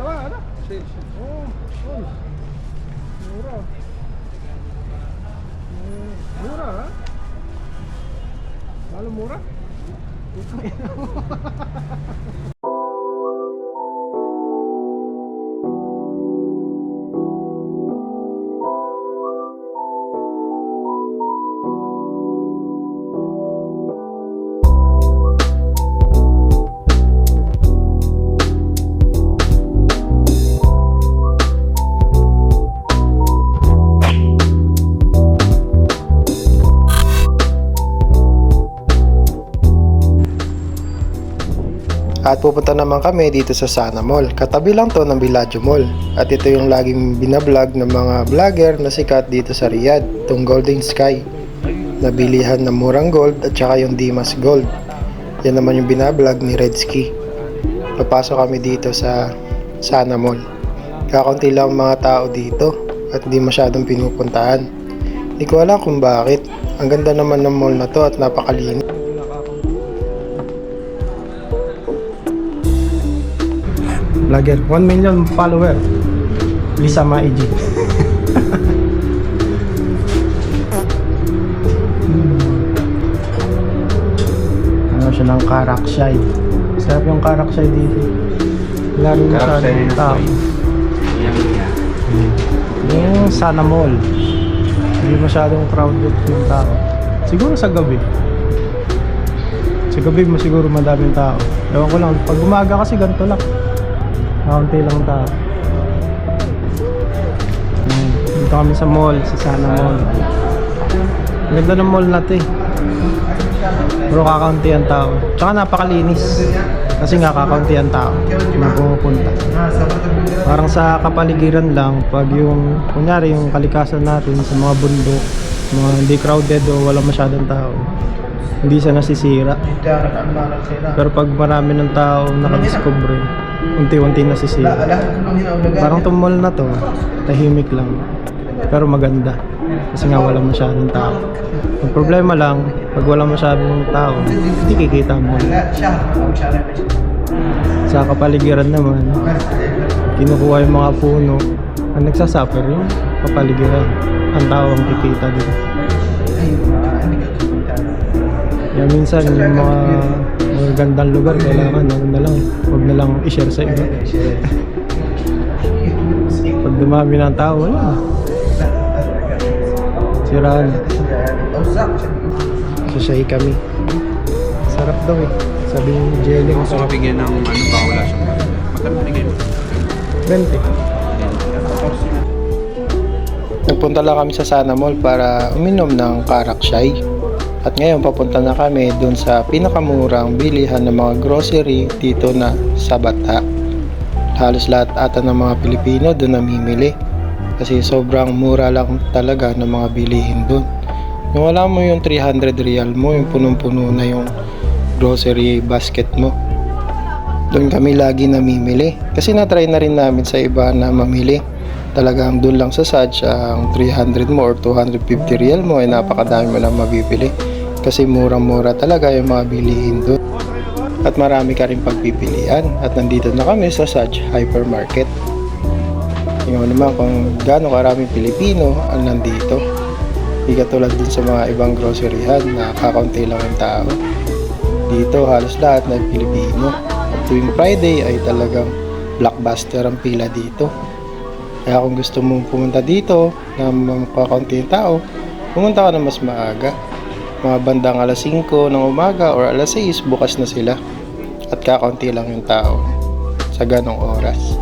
Dalawa, ano? Sì, sì. Oh, oh. Mura. Mm, Mura, ha? Lalo At pupunta naman kami dito sa Sana Mall. Katabi lang to ng Villaggio Mall. At ito yung laging binablog ng mga vlogger na sikat dito sa Riyadh, itong Golden Sky. Nabilihan ng murang gold at saka yung Dimas Gold. Yan naman yung binablog ni Redski. Papasok kami dito sa Sana Mall. Kakaunti lang ang mga tao dito at hindi masyadong pinupuntahan. Hindi ko alam kung bakit. Ang ganda naman ng mall na to at napakalinis. Vlogger, 1 million follower. Lisa Maiji. ano siya ng karakshay. Sarap yung karakshay dito. Wala rin masyadong tao. Yung Sana Mall. Hindi masyadong crowded yung tao. Siguro sa gabi. Sa gabi mo siguro madaming tao. Ewan ko lang. Pag umaga kasi ganito lang. Kaunti lang tao. Hmm. Dito kami sa mall, sa Sana Mall. Ganda ng mall na to eh. Pero kakaunti ang tao. Tsaka napakalinis. Kasi nga kakaunti ang tao na pumupunta. Parang sa kapaligiran lang, pag yung, kunyari yung kalikasan natin sa mga bundok, mga hindi crowded o wala masyadong tao, hindi siya nasisira. Pero pag marami ng tao nakadiscover, unti-unti nasisira. Parang mall na to, tahimik lang. Pero maganda. Kasi nga wala masyadong tao. Ang problema lang, pag wala masyadong tao, hindi kikita mall. Sa kapaligiran naman, kinukuha yung mga puno. Ang nagsasuffer yung kapaligiran. Ang tao ang kikita dito. Kaya minsan yung mga magagandang lugar kailangan ano na lang, huwag na lang i-share sa iba. Pag dumami ng tao, wala na. Siraan. Sasay kami. Sarap daw eh. Sabi ni Jelly ko Gusto ko bigyan ng ano ba wala siyang Magkano binigay mo? 20. Nagpunta lang kami sa Sana Mall para uminom ng karakshay. At ngayon papunta na kami dun sa pinakamurang bilihan ng mga grocery dito na sa Bata. Halos lahat ata ng mga Pilipino doon namimili. Kasi sobrang mura lang talaga ng mga bilihin doon. Yung wala mo yung 300 real mo, yung punong-puno na yung grocery basket mo. Doon kami lagi namimili. Kasi natry na rin namin sa iba na mamili. Talagang doon lang sa Sadge ang 300 mo or 250 real mo ay napakadami mo lang mabibili. Kasi murang-mura talaga yung mga bilihin doon. At marami ka rin pagpipilian. At nandito na kami sa Sadge Hypermarket. Tingnan naman kung gaano karaming Pilipino ang nandito. Hindi katulad dun sa mga ibang groceryhan na kakaunti lang ang tao. Dito halos lahat na Pilipino. At tuwing Friday ay talagang blockbuster ang pila dito. Kaya kung gusto mong pumunta dito na makakaunti yung tao, pumunta ka na mas maaga. Mga bandang alas 5 ng umaga or alas 6 bukas na sila. At kakaunti lang yung tao sa ganong oras.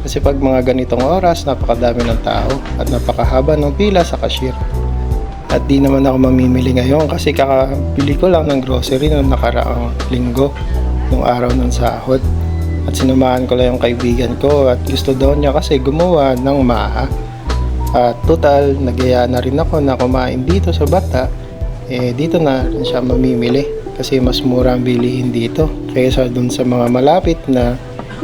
Kasi pag mga ganitong oras, napakadami ng tao at napakahaba ng pila sa cashier. At di naman ako mamimili ngayon kasi kakabili ko lang ng grocery noong nakaraang linggo, nung araw ng sahod. At sinamahan ko lang yung kaibigan ko at gusto daw niya kasi gumawa ng maha. At total, nagyaya na rin ako na kumain dito sa bata. Eh, dito na rin siya mamimili kasi mas mura ang bilihin dito kaysa dun sa mga malapit na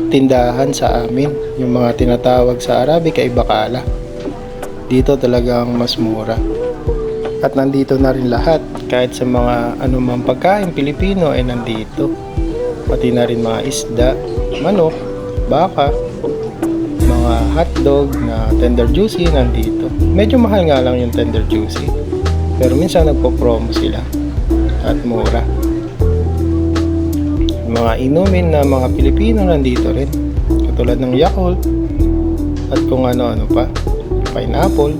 tindahan sa amin. Yung mga tinatawag sa Arabic ay bakala. Dito talagang mas mura. At nandito na rin lahat. Kahit sa mga anumang pagkain Pilipino ay nandito. Pati na rin mga isda, manok, baka, mga hotdog na tender juicy nandito. Medyo mahal nga lang yung tender juicy. Pero minsan nagpo-promo sila at mura. Mga inumin na mga Pilipino nandito rin. Katulad ng Yakult at kung ano-ano pa. Pineapple.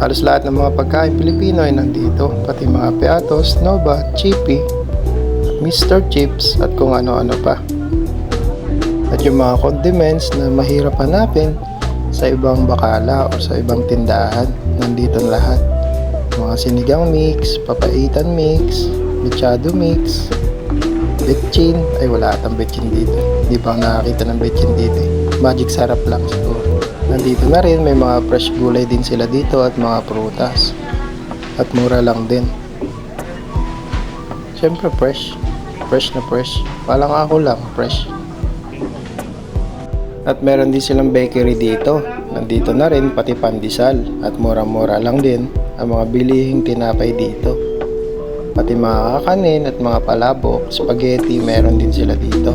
Halos lahat ng mga pagkain Pilipino ay nandito. Pati mga Peatos, Nova, Chippy, Mr. Chips at kung ano-ano pa. At yung mga condiments na mahirap hanapin sa ibang bakala o sa ibang tindahan, nandito na lahat. Mga sinigang mix, papaitan mix, mechado mix, betchin, ay wala atang betchin dito. Hindi pa nakakita ng betchin dito eh. Magic sarap lang siguro. Nandito na rin, may mga fresh gulay din sila dito at mga prutas. At mura lang din. Siyempre fresh. Fresh na fresh. Palang ako lang, fresh. At meron din silang bakery dito. Nandito na rin pati pandesal at mura-mura lang din ang mga bilihing tinapay dito. Pati mga kakanin at mga palabok, spaghetti, meron din sila dito.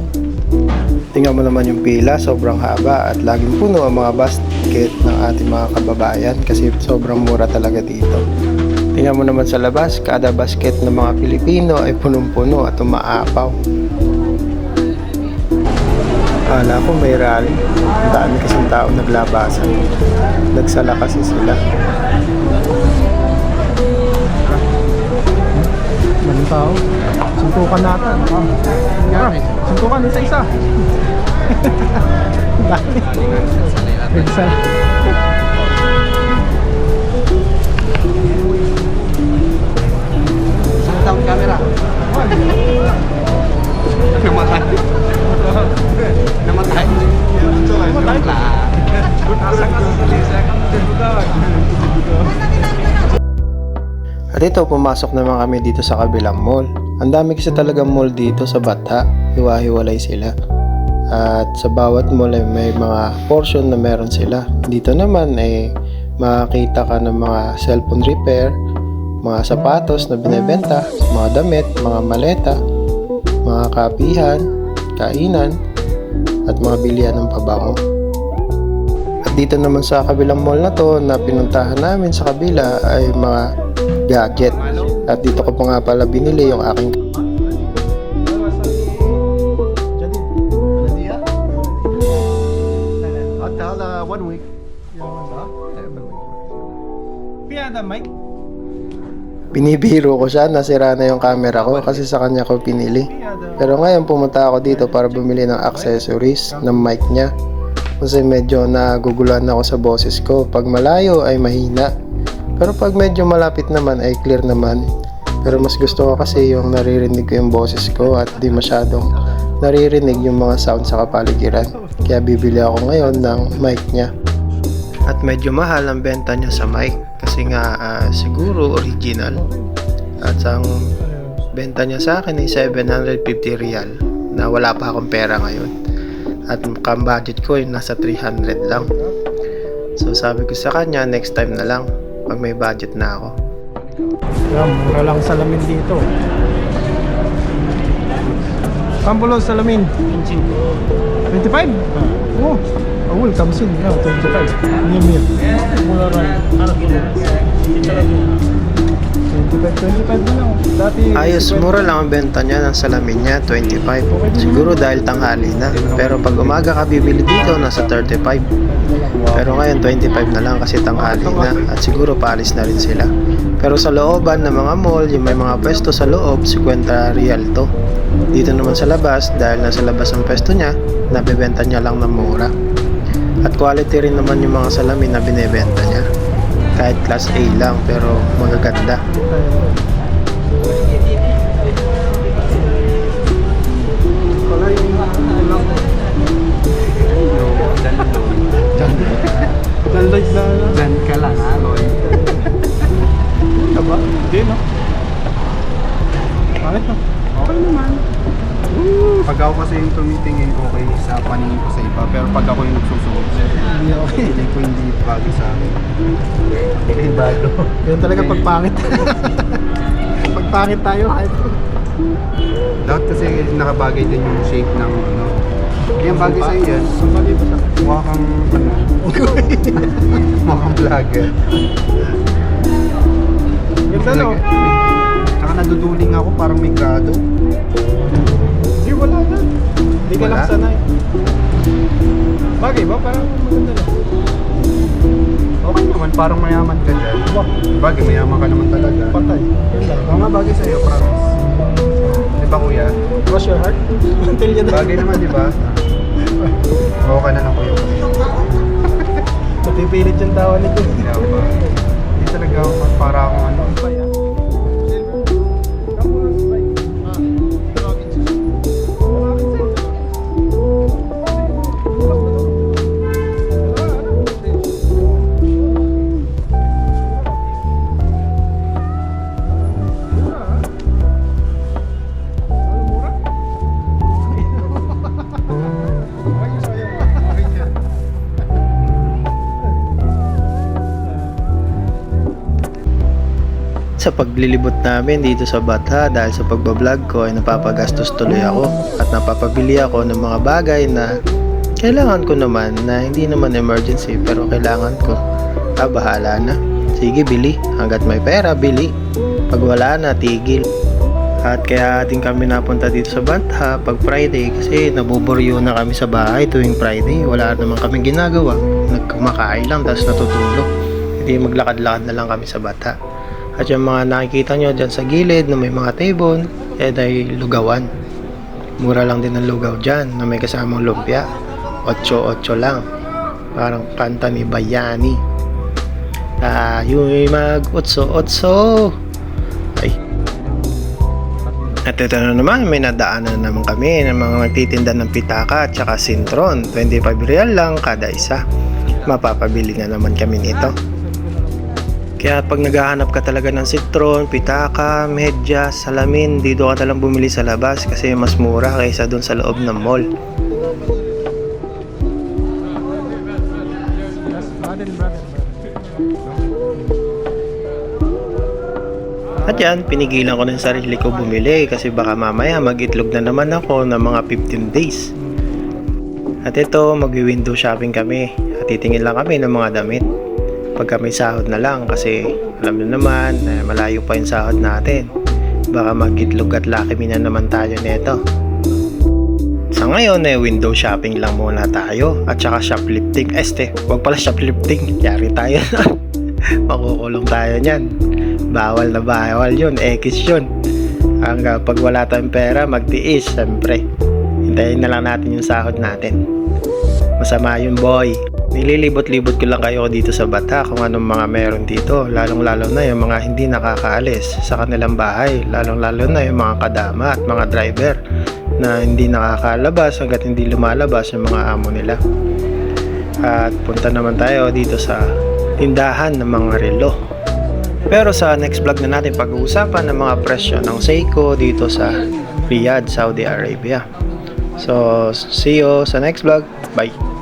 Tingnan mo naman yung pila, sobrang haba at laging puno ang mga basket ng ating mga kababayan kasi sobrang mura talaga dito. Tingnan mo naman sa labas, kada basket ng mga Pilipino ay punong-puno at umaapaw. Akala ko may rally. Ang dami kasing tao naglabasan. Nagsala kasi sila. Maling tao. Suntukan natin. Ah, suntukan isa-isa. Dami. Isa. ito, pumasok naman kami dito sa kabilang mall. Ang dami kasi talaga mall dito sa Bata. Hiwa-hiwalay sila. At sa bawat mall ay may mga portion na meron sila. Dito naman ay makakita ka ng mga cellphone repair, mga sapatos na binebenta, mga damit, mga maleta, mga kapihan, kainan, at mga bilihan ng pabango. At dito naman sa kabilang mall na to na pinuntahan namin sa kabila ay mga gadget. At dito ko pa nga pala binili yung aking one week. Piyada, Mike. binibiro ko siya nasira na yung camera ko kasi sa kanya ko pinili. Pero ngayon pumunta ako dito para bumili ng accessories ng mic niya. Kasi medyo naguguluhan ako sa boses ko. Pag malayo ay mahina. Pero pag medyo malapit naman ay clear naman. Pero mas gusto ko kasi yung naririnig ko yung boses ko at di masyadong naririnig yung mga sound sa kapaligiran. Kaya bibili ako ngayon ng mic niya. At medyo mahal ang benta niya sa mic kasi nga ah, siguro original. At ang benta niya sa akin ay 750 real na wala pa akong pera ngayon. At ang budget ko ay nasa 300 lang. So sabi ko sa kanya next time na lang pag may budget na ako. Yan, mura lang salamin dito. Pambulo salamin. 25? Oh, awul kamsin. Yeah, 25. Niya mir. Mura rin. Ano? 25, 25 na lang. Dati... Ayos, mura lang ang benta niya ng salamin niya, 25. Siguro dahil tanghali na. Pero pag umaga ka bibili dito, nasa 35. Pero ngayon 25 na lang kasi tanghali na at siguro paalis na rin sila. Pero sa looban ng mga mall, yung may mga pwesto sa loob, 50 real to. Dito naman sa labas, dahil nasa labas ang pwesto niya, nabebenta niya lang ng mura. At quality rin naman yung mga salamin na binebenta niya. Kahit class A lang pero magaganda. Download na. Dan ka lang ha, Loy. Ka ba? Hindi, no? Bakit no? Okay naman. Pag ako kasi yung tumitingin okay sa paningin ko sa iba, pero pag ako yung nagsusunod, Hindi okay. hindi ko hindi bagay sa akin. Hindi bago. Yun talaga pagpangit. pagpangit tayo, kahit Dapat kasi nakabagay din yung shape ng ano, Yan bagay sa'yo yan. Mukha kang ano. Mukha kang vlogger. Ganda no? Tsaka naduduling ako parang may grado. Hindi, ka lang sanay. Bagay ba? Parang maganda na. Okay naman, parang mayaman ka dyan. Wah, Bagay, mayaman ka naman talaga. patay. Yun lang. Nga, bagay sa'yo, promise. Di ba kuya? Cross your heart. Until you die. Bagay naman, di ba? Oo ka na lang kuya. Matipilit yung tawa ni ba? Hindi talaga ako para akong ano. Sa paglilibot namin dito sa Bata dahil sa pagbablog ko ay napapagastos tuloy ako at napapabili ako ng mga bagay na kailangan ko naman na hindi naman emergency pero kailangan ko. Ah, bahala na. Sige, bili. Hanggat may pera, bili. Pag wala na, tigil. At kaya din kami napunta dito sa Banta pag Friday kasi nabuburyo na kami sa bahay tuwing Friday. Wala naman kaming ginagawa. Nagkumakain lang tapos natutulog. Hindi maglakad-lakad na lang kami sa Bata. At yung mga nakikita nyo dyan sa gilid na may mga table, eh ay lugawan. Mura lang din ang lugaw dyan na may kasamang lumpia. 8-8 lang. Parang kanta ni Bayani. Tayo'y mag-otso-otso. Ay. At ito na naman, may nadaanan na naman kami ng mga nagtitinda ng pitaka at saka sintron. 25 real lang kada isa. Mapapabili na naman kami nito. Kaya pag naghahanap ka talaga ng citron, pitaka, medyas, salamin, dito ka talang bumili sa labas kasi mas mura kaysa doon sa loob ng mall. At yan, pinigilan ko ng sarili ko bumili kasi baka mamaya mag-itlog na naman ako ng mga 15 days. At ito, mag-window shopping kami at titingin lang kami ng mga damit pagka may sahod na lang kasi alam nyo naman na malayo pa yung sahod natin. Baka magitlog at laki na naman tayo nito sa ngayon eh window shopping lang muna tayo. At saka shoplifting. Este wag pala shoplifting. Yari tayo. Makukulong tayo nyan bawal na bawal yun. X yun. Hanggang pag wala tayong pera magtiis syempre. Hintayin na lang natin yung sahod natin. Masama yun boy Nililibot-libot ko lang kayo dito sa bata kung anong mga meron dito. Lalong-lalo na yung mga hindi nakakaalis sa kanilang bahay. Lalong-lalo na yung mga kadama at mga driver na hindi nakakalabas hanggat hindi lumalabas yung mga amo nila. At punta naman tayo dito sa tindahan ng mga relo. Pero sa next vlog na natin pag-uusapan ng mga presyo ng Seiko dito sa Riyadh, Saudi Arabia. So see you sa next vlog. Bye